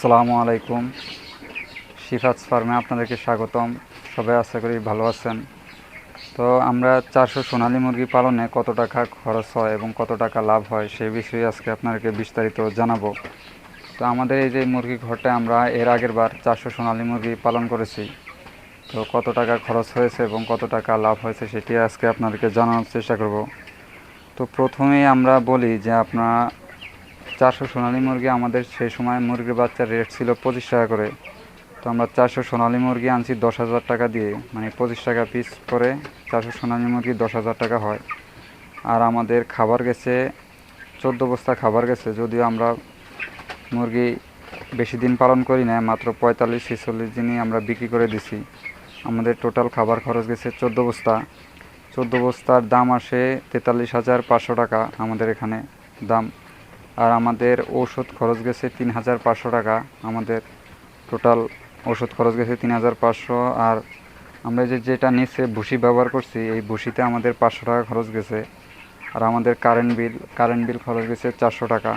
আসসালামু আলাইকুম। শিফাজ ফার্মে আপনাদেরকে স্বাগতম। সবাই আশা করি ভালো আছেন। তো আমরা চারশো সোনালী মুরগি পালনে কত টাকা খরচ হয় এবং কত টাকা লাভ হয় সেই বিষয়ে আজকে আপনাদেরকে বিস্তারিত জানাব। তো আমাদের এই যে মুরগি ঘরটা আমরা এর আগের বার চারশো সোনালী মুরগি পালন করেছি। তো কত টাকা খরচ হয়েছে এবং কত টাকা লাভ হয়েছে সেটি আজকে আপনাদেরকে জানানোর চেষ্টা করব। তো প্রথমেই আমরা বলি যে আপনারা চারশো সোনালী মুরগি আমাদের সেই সময় মুরগির বাচ্চার রেট ছিল পঁচিশ টাকা করে। তো আমরা চারশো সোনালী মুরগি আনছি দশ হাজার টাকা দিয়ে। মানে পঁচিশ টাকা পিস করে চারশো সোনালী মুরগি দশ হাজার টাকা হয়। আর আমাদের খাবার গেছে, চোদ্দ বস্তা খাবার গেছে। যদিও আমরা মুরগি বেশি দিন পালন করি না মাত্র পঁয়তাল্লিশ, ছেচল্লিশ দিনই আমরা বিক্রি করে দিছি। আমাদের টোটাল খাবার খরচ গেছে চোদ্দ বস্তা। চোদ্দ বস্তার দাম আসে তেতাল্লিশ হাজার পাঁচশো টাকা আমাদের এখানে দাম। আর আমাদের ওষুধ খরচ গেছে তিন হাজার পাঁচশো টাকা। আমাদের টোটাল ওষুধ খরচ গেছে তিন হাজার পাঁচশো আর আমরা যে যেটা নিচে ভুসি ব্যবহার করছি, এই ভুসিতে আমাদের পাঁচশো টাকা খরচ গেছে। আর আমাদের কারেন্ট বিল কারেন্ট বিল খরচ গেছে চারশো টাকা।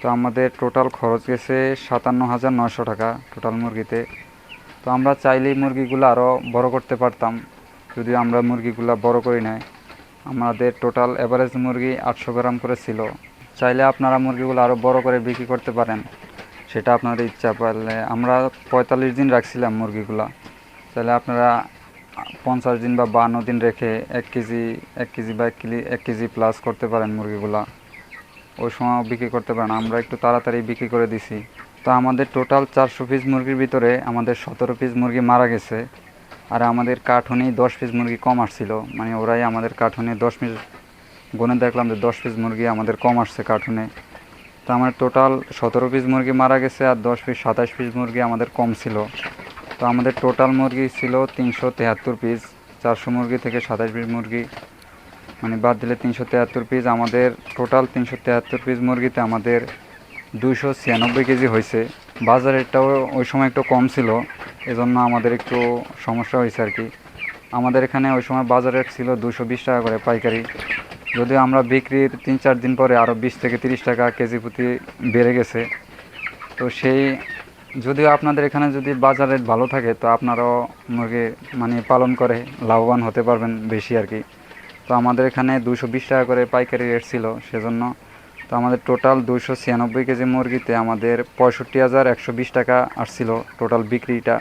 তো আমাদের টোটাল খরচ গেছে সাতান্ন হাজার নয়শো টাকা টোটাল মুরগিতে। তো আমরা চাইলেই মুরগিগুলো আরও বড় করতে পারতাম। যদি আমরা মুরগিগুলো বড় করি নাই, আমাদের টোটাল অ্যাভারেজ মুরগি আটশো গ্রাম করে ছিল। চাইলে আপনারা মুরগিগুলো আরও বড় করে বিক্রি করতে পারেন। সেটা আপনাদের ইচ্ছা পারলে। আমরা পঁয়তাল্লিশ দিন রাখছিলাম মুরগিগুলা। তাহলে আপনারা পঞ্চাশ দিন বা বান্ন দিন রেখে এক কেজি এক কেজি বা এক কেজি এক কেজি প্লাস করতে পারেন মুরগিগুলা। ওই সময় বিক্রি করতে পারেন। আমরা একটু তাড়াতাড়ি বিক্রি করে দিছি। তো আমাদের টোটাল চারশো পিস মুরগির ভিতরে আমাদের সতেরো পিস মুরগি মারা গেছে। আর আমাদের কার্টুনেই দশ পিস মুরগি কম আসছিল। মানে ওরাই আমাদের কার্টুনে দশ পিস গুনে দেখলাম যে দশ পিস মুরগি আমাদের কম আসছে কার্টুনে। তো আমার টোটাল সতেরো পিস মুরগি মারা গেছে আর দশ পিস সাতাশ পিস মুরগি আমাদের কম ছিল। তো আমাদের টোটাল মুরগি ছিল তিনশো তেহাত্তর পিস, চারশো মুরগি থেকে সাতাশ পিস মুরগি। মানে বাদ দিলে তিনশো তেহাত্তর পিস, আমাদের টোটাল তিনশো তেহাত্তর পিস মুরগিতে আমাদের দুইশো ছিয়ানব্বই কেজি হয়েছে। বাজারেরটাও ওই সময় একটু কম ছিল, এজন্য আমাদের একটু সমস্যা হয়েছে আর কি। আমাদের এখানে ওই সময় বাজারের ছিল দুশো বিশ টাকা করে পাইকারি। যদিও আমরা বিক্রির তিন চার দিন পরে আরও বিশ থেকে তিরিশ টাকা কেজি প্রতি বেড়ে গেছে। তো সেই যদিও আপনাদের এখানে যদি বাজার রেট ভালো থাকে, তো আপনারাও মুরগি মানে পালন করে লাভবান হতে পারবেন বেশি আর কি। তো আমাদের এখানে দুশো বিশ টাকা করে পাইকারি রেট ছিল সেজন্য। তো আমাদের টোটাল দুশো ছিয়ানব্বই কেজি মুরগিতে আমাদের পঁয়ষট্টি হাজার একশো বিশ টাকা আসছিল টোটাল বিক্রিটা।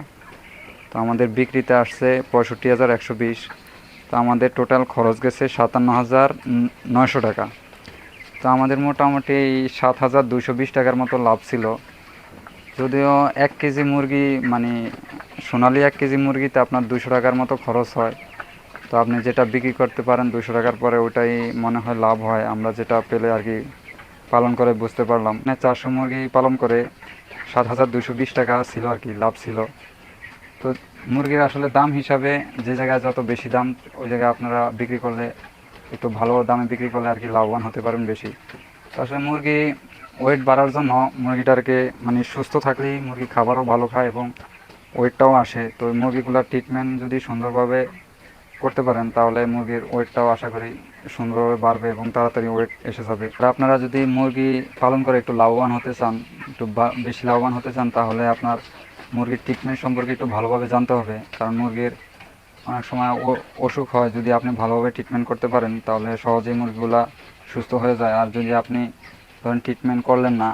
তো আমাদের বিক্রিতে আসছে পঁয়ষট্টি হাজার একশো বিশ। তো আমাদের টোটাল খরচ গেছে সাতান্ন হাজার নয়শো টাকা। তো আমাদের মোটামুটি সাত হাজার দুশো বিশ টাকার মতো লাভ ছিল। যদিও এক কেজি মুরগি মানে সোনালি এক কেজি মুরগিতে আপনার দুশো টাকার মতো খরচ হয়। তো আপনি যেটা বিক্রি করতে পারেন দুশো টাকার পরে ওটাই মনে হয় লাভ হয়। আমরা যেটা পেলে আর কি পালন করে বুঝতে পারলাম। মানে চারশো মুরগি পালন করে সাত হাজার দুশো বিশ টাকা ছিল আর কি, লাভ ছিল। তো মুরগির আসলে দাম হিসাবে যে জায়গায় যত বেশি দাম, ওই জায়গায় আপনারা বিক্রি করলে একটু ভালো দামে বিক্রি করলে আর কি লাভবান হতে পারেন বেশি। তো আসলে মুরগি ওয়েট বাড়ার জন্য মুরগিটাকে মানে সুস্থ থাকলেই মুরগি খাবারও ভালো খায় এবং ওয়েটটাও আসে। তো মুরগিগুলোর ট্রিটমেন্ট যদি সুন্দরভাবে করতে পারেন, তাহলে মুরগির ওয়েটটাও আশা করি সুন্দরভাবে বাড়বে এবং তাড়াতাড়ি ওয়েট এসে যাবে। আর আপনারা যদি মুরগি পালন করে একটু লাভবান হতে চান, একটু বেশি লাভবান হতে চান, তাহলে আপনার মুরগির ট্রিটমেন্ট সম্পর্কে একটু ভালোভাবে জানতে হবে। কারণ মুরগির অনেক সময় অসুখ হয়, যদি আপনি ভালোভাবে ট্রিটমেন্ট করতে পারেন, তাহলে সহজেই মুরগিগুলা সুস্থ হয়ে যায়। আর যদি আপনি ধরেন ট্রিটমেন্ট করলেন না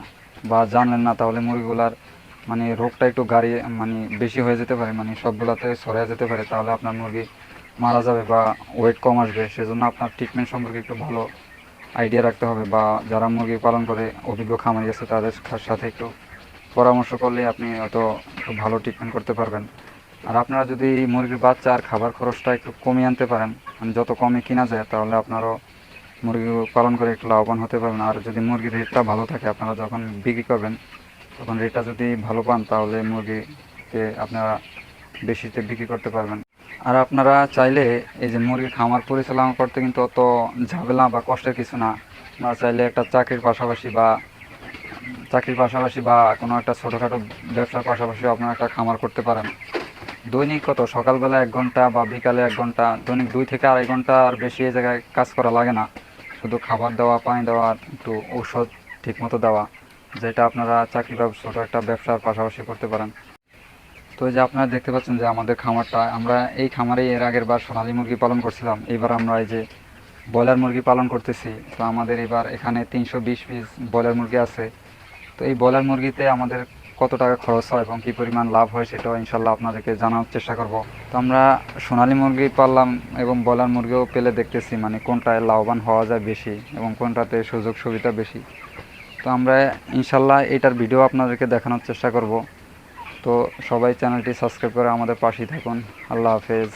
বা জানলেন না, তাহলে মুরগিগুলার মানে রোগটা একটু গাড়ি মানে বেশি হয়ে যেতে পারে মানে সবগুলাতে ছড়িয়ে যেতে পারে, তাহলে আপনার মুরগি মারা যাবে বা ওয়েট কম আসবে। সেজন্য আপনার ট্রিটমেন্ট সম্পর্কে একটু ভালো আইডিয়া রাখতে হবে বা যারা মুরগি পালন করে, অভিজ্ঞ খামারি আছে, তাদের সাথে একটু পরামর্শ করলে আপনি হয়তো একটু ভালো ট্রিটমেন্ট করতে পারবেন। আর আপনারা যদি মুরগির বাচ্চা আর খাবার খরচটা একটু কমিয়ে আনতে পারেন মানে যত কমে কিনা যায়, তাহলে আপনারও মুরগি পালন করে একটু লাভবান হতে পারবেন। আর যদি মুরগির রেটটা ভালো থাকে, আপনারা যখন বিক্রি করবেন, তখন রেটটা যদি ভালো পান, তাহলে মুরগিকে আপনারা বেশিতে বিক্রি করতে পারবেন। আর আপনারা চাইলে এই যে মুরগির খামার পরিচালনা করতে কিন্তু অত ঝামেলা বা কষ্টের কিছু না। আপনারা চাইলে একটা চাকরির পাশাপাশি বা চাকরির পাশাপাশি বা কোনো একটা ছোটোখাটো ব্যবসার পাশাপাশি আপনারা একটা খামার করতে পারেন। দৈনিক কত? সকালবেলা এক ঘণ্টা বা বিকালে এক ঘণ্টা? দৈনিক দুই থেকে আড়াই ঘণ্টা আর বেশি এই জায়গায় কাজ করা লাগে না। শুধু খাবার দেওয়া, পানি দেওয়া, একটু ঔষধ ঠিকমতো দেওয়া, যেটা আপনারা চাকরি ছোটো একটা ব্যবসার পাশাপাশি করতে পারেন। তো যে আপনারা দেখতে পাচ্ছেন যে আমাদের খামারটা, আমরা এই খামারে এর আগের বার সোনালী মুরগি পালন করছিলাম। এবার আমরা এই যে ব্রয়লার মুরগি পালন করতেছি, তো আমাদের এবার এখানে তিনশো বিশ পিস ব্রয়লার মুরগি আছে। তো এই ব্রয়লার মুরগিতে আমাদের কত টাকা খরচ হয় এবং কী পরিমাণ লাভ হয় সেটাও ইনশাল্লাহ আপনাদেরকে জানানোর চেষ্টা করব। তো আমরা সোনালী মুরগি পাললাম এবং ব্রয়লার মুরগিও পেলে দেখতেছি মানে কোনটায় লাভবান হওয়া যায় বেশি এবং কোনটাতে সুযোগ সুবিধা বেশি। তো আমরা ইনশাল্লাহ এটার ভিডিও আপনাদেরকে দেখানোর চেষ্টা করব। তো সবাই চ্যানেলটি সাবস্ক্রাইব করে আমাদের পাশেই থাকুন। আল্লাহ হাফেজ।